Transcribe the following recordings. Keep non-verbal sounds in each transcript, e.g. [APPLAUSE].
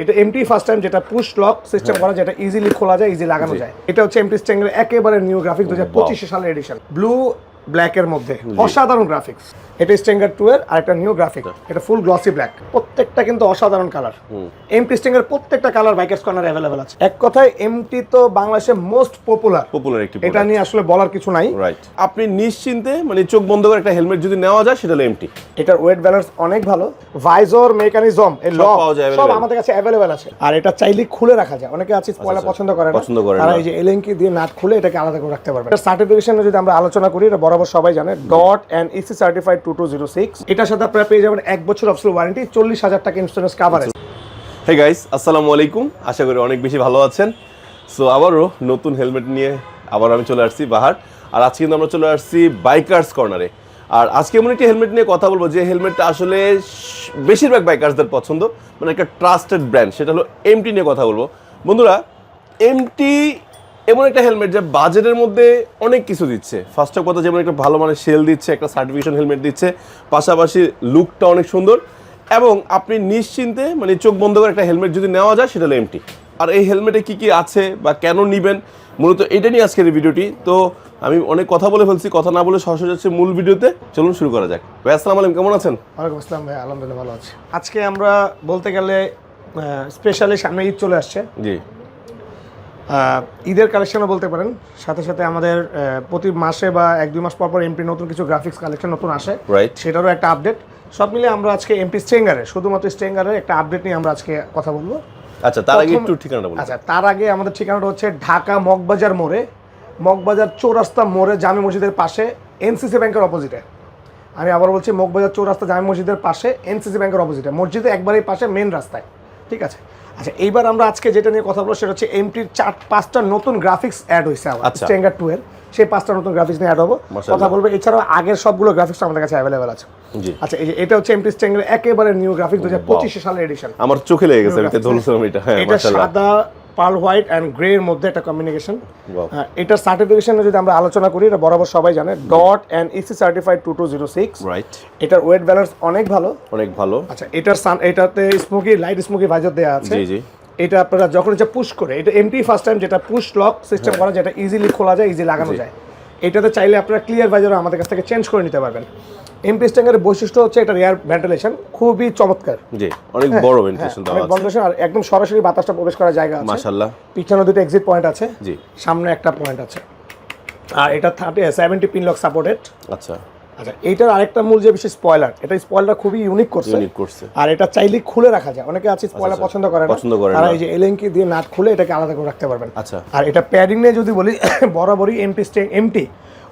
এটা MT first time যেটা push lock system করা যেটা ইজিলি খোলা যায় ইজি লাগানো যায়। এটা হচ্ছে এমটি স্ট্যাঙ্গের একেবারে নিউ গ্রাফিক দু হাজার পঁচিশে সালের এডিশন ব্লু ব্ল্যাক এর মধ্যে। অসাধারণ গ্রাফিক্স এটা স্ট্যাঙ্গার টু এর আর একটা নিউ গ্রাফিক এটা ফুল গ্লসি ব্ল্যাক প্রত্যেকটা কিন্তু অসাধারণ কালার এমটি স্ট্যাঙ্গের প্রত্যেকটা কালার বাইকার্স কর্নার অ্যাভেলেবেল আছে। এক কথায় এমটি তো বাংলাদেশে মোস্ট পপুলার পপুলার একটি এটা নিয়ে আসলে বলার কিছু নাই। রাইট আপনি নিশ্চিন্তে মানে চোখ বন্ধ করে একটা হেলমেট যদি নেওয়া যায় সেটা হলো এমটি এটার ওয়েট ব্যালেন্স অনেক ভালো। ভাইজর মেকানিজম এই লক সব আমাদের কাছে অ্যাভেলেবেল আছে। আর এটা চাইলে খুলে রাখা যায়। অনেকে আছে স্পয়লার আচ্ছা। পছন্দ করে না। পছন্দ করে তারা। এই যে এলেঙ্কি দিয়ে নাট খুলে এটাকে আলাদা করে রাখতে পারবে। সার্টিফিকেশনে যদি আমরা আলোচনা করি এটা বরাবর সবাই জানে, dot and EC certified two two zero six এটার সাথে আপনারা পেয়ে যাবেন এক বছর অফসল ওয়ারেন্টি চল্লিশ হাজার টাকা ইন্স্যুরেন্স কাভারেজ হে গাইস আসসালামু আলাইকুম। আশা করি অনেক বেশি ভালো আছেন। সো আবারও নতুন হেলমেট নিয়ে আবার আমি চলে আসছি বাহার। আর আজকে কিন্তু আমরা চলে আসছি বাইকার্স কর্নারে আর আজকে এমন একটি হেলমেট নিয়ে কথা বলব, যে হেলমেটটা আসলে বেশিরভাগ বাইকার্সদের পছন্দ। মানে একটা ট্রাস্টেড ব্র্যান্ড সেটা হলো এমটি নিয়ে কথা বলব। বন্ধুরা এমটি এমন একটা হেলমেট যা বাজেটের মধ্যে অনেক কিছু দিচ্ছে। ফার্স্ট অফ কথা যেমন একটা ভালো মানের সেল দিচ্ছে একটা সার্টিফিকেশন হেলমেট দিচ্ছে পাশাপাশি লুকটা অনেক সুন্দর এবং আপনি নিশ্চিন্তে মানে চোখ বন্ধ করে একটা হেলমেট যদি নেওয়া যায় সেটা হলো এমটি আর এই হেলমেটে কি কি আছে বা কেন নিবেন মূলত এটা নিয়ে আজকের এই ভিডিওটি তো আমি অনেক কথা বলে ফেলছি কথা না বলে সরাসরি যাচ্ছে মূল ভিডিওতে চলুন শুরু করা যাক। ভাই আসসালামু আলাইকুম কেমন আছেন? ওয়ালাইকুম আসসালাম ভাই আলহামদুলিল্লাহ ভালো আছি। আজকে আমরা বলতে গেলে স্পেশালি সামনে ঈদ চলে আসছে। জি। ঈদের কালেকশনও বলতে পারেন। সাথে সাথে আমাদের প্রতি মাসে বা এক দুই মাস পর পর এমপি নতুন কিছু গ্রাফিক্স কালেকশন নতুন আসে। সেটারও একটা আপডেট সব মিলে আমরা আজকে এমপি স্ট্রেঙ্গারে শুধুমাত্র স্ট্রেঙ্গারের একটা আপডেট নিয়ে আমরা আজকে কথা বলব। আচ্ছা তার আগে একটু ঠিকানাটা বলুন। আচ্ছা তার আগে আমাদের ঠিকানাটা হচ্ছে ঢাকা মগবাজার মোড়ে। মগবাজার চৌরাস্তা মোড়ে জামে মসজিদের পাশে এনসিসি ব্যাংকের অপোজিটে আমি আবার বলছি মগবাজার চৌরাস্তা জামে মসজিদের পাশে এনসিসি ব্যাংকের অপোজিটে মসজিদে একবারই পাশে মেন রাস্তায়। ঠিক আছে? আচ্ছা এইবার আমরা আজকে যেটা নিয়ে কথা বলব সেটা হচ্ছে এমটির চার পাঁচটা নতুন গ্রাফিক্স অ্যাড হয়েছে আমার আচ্ছা। স্ট্রেঙ্গার টু এর। সেই পাঁচটা নতুন গ্রাফিক্স নিয়ে অ্যাড হব। কথা বলব এছাড়াও আগের সবগুলো গ্রাফিক্স আমাদের কাছে অ্যাভেলেবেল আছে। আচ্ছা এই যে এটা হচ্ছে এমটি স্ট্যাঙ্গার একেবারে নিউ গ্রাফিক্স দু হাজার পঁচিশে সালের এডিশন আমার চোখে লেগে গেছে এটা। হ্যাঁ সাদা পার্ল হোয়াইট অ্যান্ড গ্রে এর মধ্যে একটা কমিউনিকেশন এটা এটার সার্টিফিকেশনে যদি আমরা আলোচনা করি এটা বরাবর সবাই জানে। Dot and EC certified two two zero six right এটার ওয়েট ব্যালেন্স অনেক ভালো। অনেক ভালো। আচ্ছা এটার সান এটাতে স্মোকি লাইট স্মোকি ভাইজার দেওয়া আছে। জি জি। এটা আপনারা যখন এটা পুশ করে এটা এমটি ফার্স্ট টাইম যেটা পুশ লক সিস্টেম করা যেটা ইজিলি খোলা যায় ইজি লাগানো যায়। এটাতে চাইলে আপনারা ক্লিয়ার ভাইজার আমাদের কাছ থেকে চেঞ্জ করে নিতে পারবেন। এমপি স্ট্যাঙ্গের বৈশিষ্ট্য হচ্ছে এটা রেয়ার ভেন্টিলেশন খুবই চমৎকার। জি অনেক বড় হ্যাঁ, ভেন্টিলেশন অনেক দেওয়া আছে। আর একদম সরাসরি বাতাসটা প্রবেশ করার জায়গা আছে। মাশাআল্লাহ। পিছনে দুটো এক্সিট পয়েন্ট আছে জি। সামনে একটা পয়েন্ট আছে। আর এটা thirty seventy pin lock supported আচ্ছা। আচ্ছা এইটার আরেকটা মূল যে বিষয় স্পয়লার এটা স্পয়লার খুবই ইউনিক করছে। ইউনিক করছে। আর এটা চাইলে খুলে রাখা যায়। অনেকে আছে স্পয়লার আচ্ছা, পছন্দ করে না। পছন্দ করে না। এই যে এলেঙ্কি দিয়ে নাট খুলে এটাকে আলাদা করে রাখতে পারবেন। আচ্ছা। আর এটা প্যাডিং নিয়ে যদি বলি [COUGHS] বরাবরই এমপি স্টে এমটি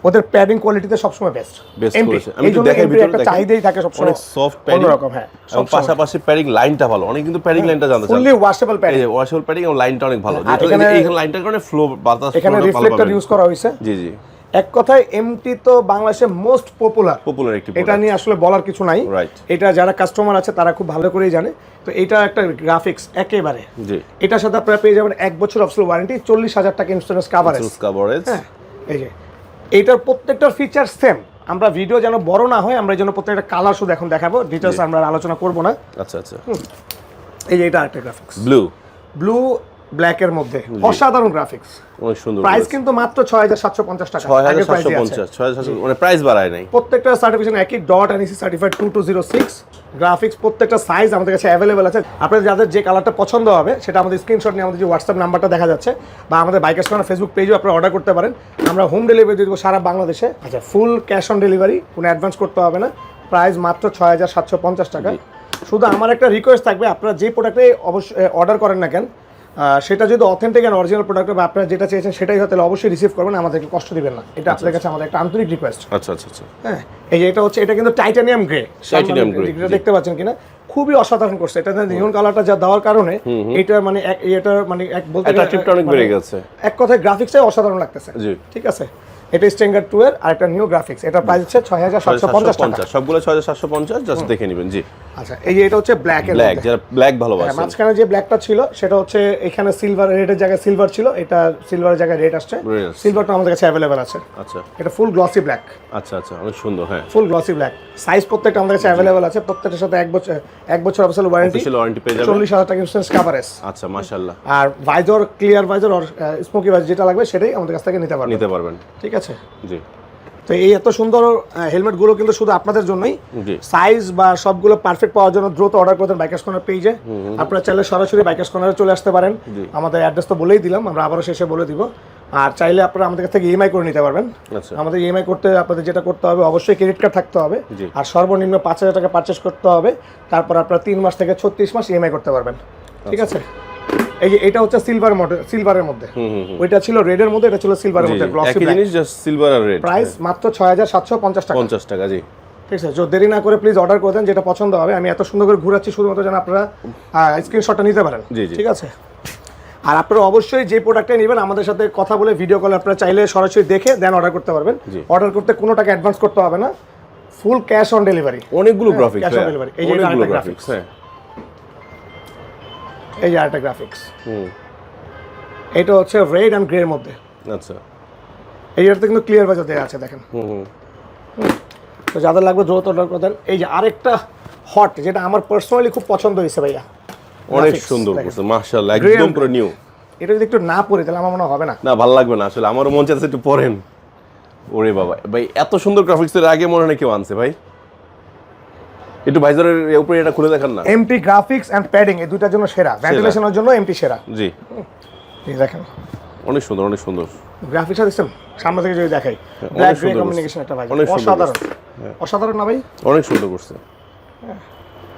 ওদের প্যাডিং কোয়ালিটিতে সবসময় বেস্ট বেস্ট আমি ভিতরে একটা দেখেন। চাহিদাই থাকে সবসময়। অনেক সফট প্যাডিং অন্যরকম হ্যাঁ এবং পাশাপাশি প্যাডিং লাইনটা ভালো। অনেক কিন্তু প্যাডিং লাইনটা জানতে চান। Fully washable padding washable padding এবং লাইনটা অনেক ভালো। আর যেটা এখানে- লাইনটার কারণে ফ্লো বাতাস এখানে রিফ্লেক্টর ইউজ করা হয়েছে। জি জি। এক কথায় এমটি তো বাংলাদেশে মোস্ট পপুলার পপুলার একটি এটা নিয়ে আসলে বলার কিছু নাই। রাইট এটা যারা কাস্টমার আছে তারা খুব ভালো করেই জানে। তো এটা একটা গ্রাফিক্স একেবারে। জি। এটার সাথে আপনারা পেয়ে যাবেন এক বছর অফসল ওয়ারেন্টি চল্লিশ হাজার টাকা ইন্স্যুরেন্স কাভারেজ কভারেজ হ্যাঁ এই যে। এইটার প্রত্যেকটার ফিচার সেম আমরা ভিডিও যেন বড় না হয় আমরা জন্য প্রত্যেকটা কালার শুধু এখন দেখাবো। ডিটেলস আমরা আলোচনা করব না। আচ্ছা আচ্ছা। এই যে এটা একটা গ্রাফিক্স ব্লু ব্লু ব্ল্যাক এর মধ্যে। অসাধারণ গ্রাফিক্স অনেক সুন্দর প্রাইস কিন্তু মাত্র ছয় হাজার সাতশো পঞ্চাশ টাকা। ছয় হাজার আগের সাতশো price-ই আছে। পঞ্চাশ ছয় হাজার সাতশো মানে প্রাইস বাড়ায় নাই। প্রত্যেকটা সার্টিফিকেশন একই dot NAC certified two two zero six graphics প্রত্যেকটা সাইজ আমাদের কাছে অ্যাভেলেবেল আছে। আপনাদের যাদের যে কালারটা পছন্দ হবে সেটা আমাদের স্ক্রিনশট নিয়ে আমাদের যে হোয়াটসঅ্যাপ নাম্বারটা দেখা যাচ্ছে বা আমাদের বাইকার্স কর্নার ফেসবুক পেজেও আপনারা অর্ডার করতে পারেন। আমরা হোম ডেলিভারি দিয়ে দেবো সারা বাংলাদেশে। আচ্ছা ফুল ক্যাশ অন ডেলিভারি কোনো অ্যাডভান্স করতে হবে না। প্রাইস মাত্র ছয় হাজার সাতশো পঞ্চাশ টাকা। শুধু আমার একটা রিকোয়েস্ট থাকবে আপনারা যে প্রোডাক্টে অবশ্যই অর্ডার করেন না কেন সেটা যদি অথেন্টিক অ্যান্ড অরিজিনাল প্রোডাক্ট বা আপনারা যেটা চেয়েছেন সেটাই হয় তাহলে অবশ্যই রিসিভ করবেন আমাদেরকে কষ্ট দিবেন না। এটা আপনাদের কাছে আমাদের একটা আন্তরিক রিকোয়েস্ট আচ্ছা আচ্ছা আচ্ছা। হ্যাঁ এই যে এটা হচ্ছে এটা কিন্তু টাইটানিয়াম গ্রে টাইটানিয়াম গ্রে এটা দেখতে পাচ্ছেন কিনা? খুবই অসাধারণ করছে এটা নিয়ন কালারটা যা দেওয়ার কারণে এটা মানে এক- এটার মানে এক বলতে এটা অনেক মানে বেড়ে গেছে। এক কথায় গ্রাফিক্সটাই অসাধারণ লাগতেছে। জি। ঠিক আছে? এটা স্ট্রেঙ্গার টু এর আর একটা নিউ গ্রাফিক্স এটা প্রাইস হচ্ছে ছয় হাজার সাতশো পঞ্চাশ টাকা। সবগুলো ছয় হাজার সাতশো পঞ্চাশ জাস্ট দেখে নেবেন জি। আচ্ছা এই যে এটা হচ্ছে ব্ল্যাক এর ব্ল্যাক। যারা ব্ল্যাক হ্যাঁ, ভালোবাসেন মাঝখানে যে ব্ল্যাকটা ছিল সেটা হচ্ছে এখানে সিলভার রেডের জায়গায় সিলভার ছিল এটা সিলভারের জায়গায় রেড আসছে। সিলভারটা আমাদের কাছে অ্যাভেলেবেল আছে। আচ্ছা। এটা ফুল গ্লসি ব্ল্যাক আচ্ছা আচ্ছা অনেক সুন্দর হ্যাঁ। ফুল গ্লসি ব্ল্যাক সাইজ প্রত্যেকটা আমাদের কাছে অ্যাভেলেবেল আছে। প্রত্যেকটার সাথে এক বছর এক বছর অফিসিয়াল ওয়ারেন্টি অফিসিয়াল ওয়ারেন্টি পেয়ে যাবেন। চল্লিশ হাজার টাকা ইন্স্যুরেন্স কাভারেজ আচ্ছা মাশাআল্লাহ। আর ভাইজর ক্লিয়ার ভাইজর আর স্মোকি ভাইজর যেটা লাগবে সেটাই আমাদের কাছ থেকে নিতে পারবেন। নিতে পারবেন। ঠিক আছে? জি। তো এই এত সুন্দর হেলমেটগুলো কিন্তু শুধু আপনাদের জন্যই। সাইজ বা সবগুলো পারফেক্ট পাওয়ার জন্য দ্রুত অর্ডার করতেন বাইকার্স কর্নার পেজে আপনারা চাইলে সরাসরি বাইকার্স কর্নারে চলে আসতে পারেন। আমাদের অ্যাড্রেস তো বলেই দিলাম আমরা আবারও শেষে বলে দিব। আর চাইলে আপনারা আমাদের কাছ থেকে ইএমআই করে নিতে পারবেন। আচ্ছা। আমাদের ইএমআই করতে আপনাদের যেটা করতে হবে অবশ্যই ক্রেডিট কার্ড থাকতে হবে। আর সর্বনিম্ন পাঁচ হাজার টাকা পারচেস করতে হবে। তারপর আপনারা তিন মাস থেকে ছত্রিশ মাস ইএমআই করতে পারবেন। ঠিক আছে? এই যে এটা হচ্ছে সিলভার মডেল সিলভারের মধ্যে। ওইটা ছিল রেডের মধ্যে এটা ছিল সিলভারের মধ্যে গ্লসি একই জিনিস জাস্ট সিলভার আর রেড প্রাইস মাত্র হাজার সাতশো পঞ্চাশ টাকা। পঞ্চাশ টাকা জি। ঠিক আছে তো দেরি না করে প্লিজ অর্ডার করে দেন যেটা পছন্দ হবে। আমি এত সুন্দর করে ঘুরাচ্ছি শুধুমাত্র যেন আপনারা স্ক্রিনশটটা নিতে পারেন। ঠিক আছে? আর আপনারা অবশ্যই যে প্রোডাক্টটা নেবেন আমাদের সাথে কথা বলে ভিডিও কলে আপনারা চাইলে সরাসরি দেখে দেন অর্ডার করতে পারবেন। অর্ডার করতে কোনো টাকা অ্যাডভান্স করতে হবে না। ফুল ক্যাশ অন ডেলিভারি অনেকগুলো গ্রাফিক্স cash on delivery। এই যে গ্রাফিক্স হ্যাঁ। এই যে আরেকটা গ্রাফিক্স হুম। এটা হচ্ছে রেড অ্যান্ড গ্রের মধ্যে। আচ্ছা। এই জায়গাতে কিন্তু ক্লিয়ার বাজার দেওয়া আছে দেখেন। হুম হুম। তো যাদের লাগবে দ্রুত অর্ডার করে দেন। এই যে আরেকটা হট যেটা আমার পার্সোনালি খুব পছন্দ হয়েছে ভাইয়া। অনেক সুন্দর। করছে মাশাআল্লাহ একদম পুরো নিউ এটা যদি একটু না পড়ি তাহলে আমার মনে হবে না। না ভালো লাগবে না আসলে আমারও মন চাচ্ছে একটু পরেন ওরে বাবা ভাই এত সুন্দর গ্রাফিক্স এর আগে মনে হয় কেউ আনছে ভাই। একটু ভাইজারের উপরে এটা খুলে দেখান না। এমটি গ্রাফিক্স এন্ড প্যাডিং এই দুটার জন্য সেরা। ভেন্টিলেশনের জন্য এমটি সেরা। জি। এই দেখেন। অনেক সুন্দর অনেক সুন্দর। গ্রাফিক্সটা দেখছেন? সামনে থেকে যদি দেখাই। ব্ল্যাক গ্রে কম্বিনেশন একটা ভাই অসাধারণ। অসাধারণ না ভাই? অনেক সুন্দর করছে।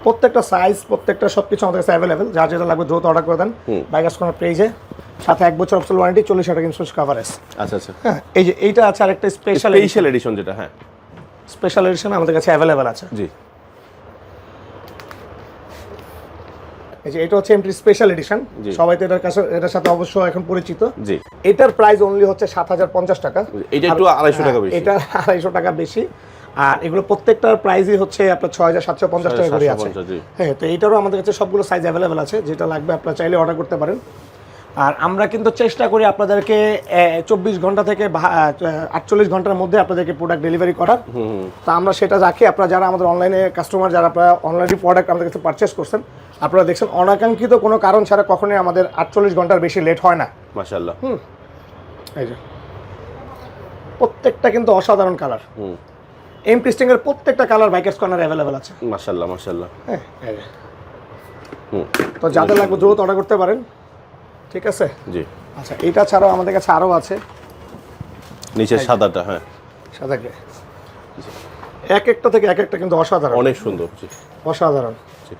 প্রত্যেকটা সাইজ প্রত্যেকটা সব কিছু আমাদের কাছে অ্যাভেলেবেল যা যেটা লাগবে দ্রুত অর্ডার করে দেন। বাইকার্স কোনো পেজে সাথে এক বছর অফসল ওয়ারেন্টি চল্লিশ হাজার ইন্স্যুরেন্স কাভারেজ আচ্ছা আচ্ছা। হ্যাঁ এই যে এইটা আছে আরেকটা স্পেশাল স্পেশাল এডিশন যেটা হ্যাঁ। স্পেশাল এডিশন আমাদের কাছে অ্যাভেলেবেল আছে। জি। এই যে এটা হচ্ছে এমটি স্পেশাল এডিশন সবাই তো এটার কাছে এটার সাথে অবশ্য এখন পরিচিত। জি। এটার প্রাইস অনলি হচ্ছে সাত হাজার পঞ্চাশ টাকা। এটা একটু আড়াইশো টাকা হ্যাঁ, বেশি। এটা আড়াইশো টাকা বেশি। আর এগুলো প্রত্যেকটার প্রাইসই হচ্ছে আপনার ছয় হাজার সাতশো পঞ্চাশ টাকা করে আছে। হ্যাঁ তো এইটারও আমাদের কাছে সবগুলো সাইজ অ্যাভেলেবেল আছে। যেটা লাগবে আপনার চাইলে অর্ডার করতে পারেন। আর আমরা কিন্তু চেষ্টা করি আপনাদেরকে চব্বিশ ঘণ্টা থেকে আটচল্লিশ ঘণ্টার মধ্যে আপনাদেরকে প্রোডাক্ট ডেলিভারি করার। তা আমরা সেটা রাখি আপনারা যারা আমাদের অনলাইনে কাস্টমার যারা আপনারা অনলাইনে প্রোডাক্ট আমাদের কাছে পারচেস করছেন আপনারা দেখছেন অনাকাঙ্ক্ষিত কোনো কারণ ছাড়া কখনোই আমাদের আটচল্লিশ ঘণ্টার বেশি লেট হয় না। মাসাল্লাহ হুম। এই যে। প্রত্যেকটা কিন্তু অসাধারণ কালার হুম। এম টেস্টিং এর প্রত্যেকটা কালার বাইকার্স কর্নার অ্যাভেলেবেল আছে। মাশাআল্লাহ মাশাআল্লাহ। হ্যাঁ এই যে। হুম। তো যাদের লাগবে দ্রুত অর্ডার করতে পারেন। ঠিক আছে? জি। আচ্ছা এটা ছাড়াও আমাদের কাছে আরও আছে। নিচে সাদাটা হ্যাঁ। সাদা গ্রে। এক একটা থেকে এক একটা কিন্তু অসাধারণ। অনেক সুন্দর জি। অসাধারণ। জি।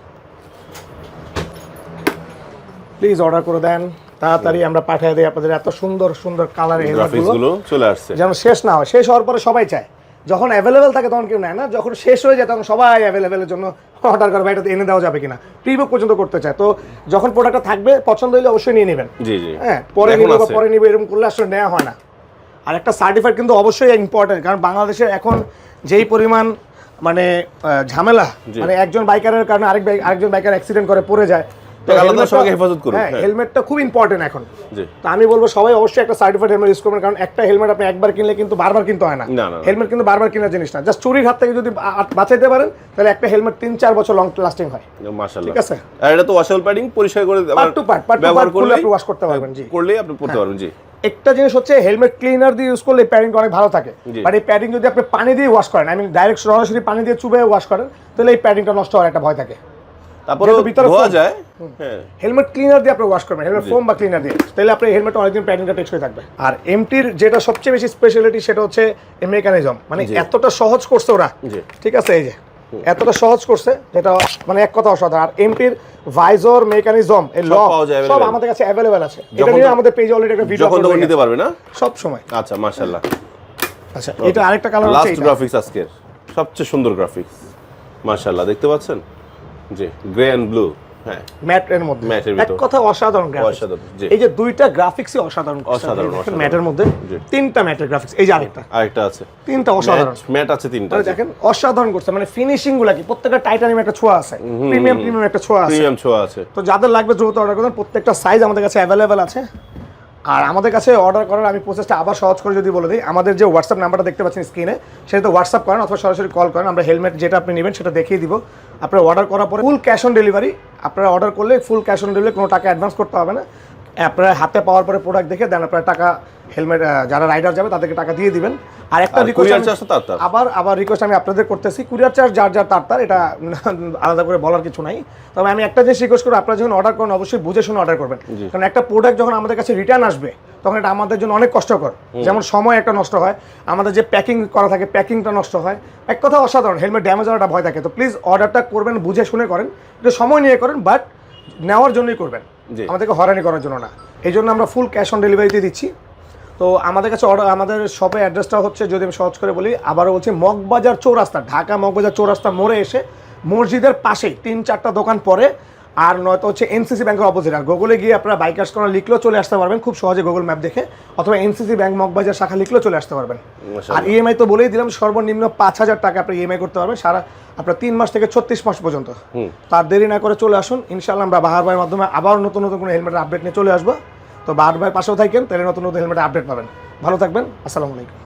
প্লিজ অর্ডার করে দেন। তাড়াতাড়ি আমরা পাঠিয়ে দিই আপনাদের এত সুন্দর সুন্দর কালারের গ্রাফিক্স হেলমেটগুলো গুলো চলে আসছে। যেন শেষ না হয়। শেষ হওয়ার পরে সবাই চায়। যখন অ্যাভেলেবেল থাকে তখন কেউ নেয় না। যখন শেষ হয়ে যায় তখন সবাই অ্যাভেলেবেলের জন্য অর্ডার করবে এটা এনে দেওয়া যাবে কিনা। প্রিবুক পর্যন্ত করতে চায়। তো যখন প্রোডাক্টটা থাকবে পছন্দ হলে অবশ্যই নিয়ে নেবেন। জি জি। হ্যাঁ পরে নিবে বা পরে নিবে এরকম করলে আসলে নেওয়া হয় না। আর একটা সার্টিফাইড কিন্তু অবশ্যই ইম্পর্টেন্ট কারণ বাংলাদেশে এখন যেই পরিমাণ মানে ঝামেলা মানে একজন বাইকারের কারণে আরেক বাইক আরেকজন বাইকার অ্যাক্সিডেন্ট করে পড়ে যায় তো তো আল্লাহ helmet টা- সবাইকে হেফাজত করুক, হ্যাঁ হ্যাঁ। হেলমেটটা খুব ইম্পর্টেন্ট এখন। তো আমি বলব সবাই অবশ্যই একটা সার্টিফাইড হেলমেট ইউজ করবেন কারণ একটা হেলমেট আপনি একবার কিনলে কিন্তু বারবার কিনতে হয় না। হেলমেট কিন্তু বারবার কেনার জিনিস না। জাস্ট চুরির হাত থেকে যদি বাঁচাইতে পারেন তাহলে একটা হেলমেট তিন চার বছর লং লাস্টিং হয়। ঠিক আছে। আর এটা তো প্যাডিং পরিষ্কার করে পার্ট টু পার্ট পার্ট করলে আপনি ওয়াশ করতে পারবেন জি। করলেই আপনি পড়তে পারবেন জি। একটা জিনিস হচ্ছে হেলমেট ক্লিনার দিয়ে ইউজ করলে প্যাডিংটা অনেক ভালো থাকে। বাট এই প্যাডিং যদি আপনি পানি দিয়ে ওয়াশ করেন আমি ডাইরেক্ট সরাসরি পানি দিয়ে চুবে ওয়াশ করেন তাহলে এই প্যাডিংটা নষ্ট হওয়ার একটা ভয় থাকে। তারপরে ভিতরে ধোয়া যায় হ্যাঁ। হেলমেট ক্লিনার দিয়ে আপনি ওয়াশ করবেন হেলমেট ফোম বা ক্লিনার দিয়ে। তাহলে আপনার হেলমেট অনেকদিন টেকসই থাকবে আর এমটির যেটা সবচেয়ে বেশি স্পেশালিটি সেটা হচ্ছে মেকানিজম মানে এতটা সহজ করছে ওরা। ঠিক আছে এই যে। এতটা সহজ করছে যেটা মানে এক কথা অসাধারণ। আর এমটির ভাইজর মেকানিজম এই লক সব আমাদের কাছে অ্যাভেলেবেল আছে। এটা নিয়ে আমাদের পেজে অলরেডি একটা ভিডিও তখন নিতে পারবে না? সব সময়। আচ্ছা মাশাআল্লাহ। আচ্ছা এটা আরেকটা কালার হচ্ছে লাস্ট গ্রাফিক্স আজকের। সবচেয়ে সুন্দর গ্রাফিক্স মাশাআল্লাহ দেখতে পাচ্ছেন? জি গ্রে এন্ড ব্লু হ্যাঁ। ম্যাটের মধ্যে। ম্যাটের এক কথা অসাধারণ গ্রাফিক্স অসাধারণ, এই যে দুইটা গ্রাফিক্সই অসাধারণ অসাধারণ। ম্যাটের মধ্যে তিনটা ম্যাটের গ্রাফিক্স এই যে আরেকটা। আরেকটা আছে। তিনটা অসাধারণ। ম্যাট আছে তিনটা দেখেন অসাধারণ করছে। মানে ফিনিশিংগুলা কি? প্রত্যেকটা টাইটানিয়াম একটা ছোঁয়া আছে। প্রিমিয়াম প্রিমিয়াম একটা ছোঁয়া আছে। প্রিমিয়াম ছোঁয়া আছে। তো যাদের লাগবে দ্রুত অর্ডার করবেন প্রত্যেকটা সাইজ আমাদের কাছে অ্যাভেলেবেল আছে। আর আমাদের কাছে অর্ডার করার আমি প্রসেসটা আবার সহজ করে যদি বলে দিই, আমাদের যে হোয়াটসঅ্যাপ নাম্বারটা দেখতে পাচ্ছেন স্ক্রিনে সেটা তো হোয়াটসঅ্যাপ করেন অথবা সরাসরি কল করেন, আমরা হেলমেট যেটা আপনি নেবেন সেটা দেখিয়ে দিব। আপনারা অর্ডার করার পরে ফুল ক্যাশ অন ডেলিভারি আপনারা অর্ডার করলে ফুল ক্যাশ অন ডেলিভারি কোনো টাকা অ্যাডভান্স করতে হবে না। আপনারা হাতে পাওয়ার পরে প্রোডাক্ট দেখে দেন আপনারা টাকা হেলমেট যারা রাইডার যাবে তাদেরকে টাকা দিয়ে দিবেন। আর একটা রিকোয়েস্ট। আবার আবার রিকোয়েস্ট আমি আপনাদের করতেছি। কুরিয়ার চার্জ যার যার তার তার এটা [LAUGHS] আলাদা করে বলার কিছু নাই। তবে আমি একটা জিনিস রিকোয়েস্ট করব আপনারা যখন অর্ডার করেন অবশ্যই বুঝে শুনে অর্ডার করবেন। কারণ একটা প্রোডাক্ট যখন আমাদের কাছে রিটার্ন আসবে তখন এটা আমাদের জন্য অনেক কষ্টকর। যেমন সময় একটা নষ্ট হয় আমাদের যে প্যাকিং করা থাকে প্যাকিংটা নষ্ট হয়। এক কথা অসাধারণ হেলমেট ড্যামেজ হওয়ার একটা ভয় থাকে। তো প্লিজ অর্ডারটা করবেন বুঝে শুনে করেন। একটু সময় নিয়ে করেন বাট নেওয়ার জন্যই করবেন। আমাদেরকে হয়রানি করার জন্য না। এই জন্য আমরা ফুল ক্যাশ অন ডেলিভারিতে দিচ্ছি। তো আমাদের কাছে অর্ডার আমাদের শপে অ্যাড্রেসটা হচ্ছে, যদি আমি সহজ করে বলি, আবারও বলছি, মগবাজার চৌরাস্তা, ঢাকা মগবাজার চৌরাস্তা মোড়ে এসে মসজিদের পাশেই তিন চারটা দোকান পরে আর নয়তো হচ্ছে এনসিসি ব্যাংকের অপোজিট আর গুগলে গিয়ে আপনারা বাইকার্স কর্নার লিখলেও চলে আসতে পারবেন খুব সহজে গুগল ম্যাপ দেখে অথবা এনসিসি ব্যাংক মগবাজার শাখা লিখলেও চলে আসতে পারবেন। আর ইএমআই তো বলেই দিলাম সর্বনিম্ন পাঁচ হাজার টাকা আপনি ইএমআই করতে পারবেন সারা আপনার তিন মাস থেকে ছত্রিশ মাস পর্যন্ত। তার দেরি না করে চলে আসুন ইনশাল্লাহ আমরা বাহার ভাইয়ের মাধ্যমে আবার নতুন নতুন কোনো হেলমেটের আপডেট নিয়ে চলে আসব। তো বাহার ভাই পাশেও থাকেন তাহলে নতুন নতুন হেলমেটের আপডেট পাবেন। ভালো থাকবেন আসসালামু আলাইকুম।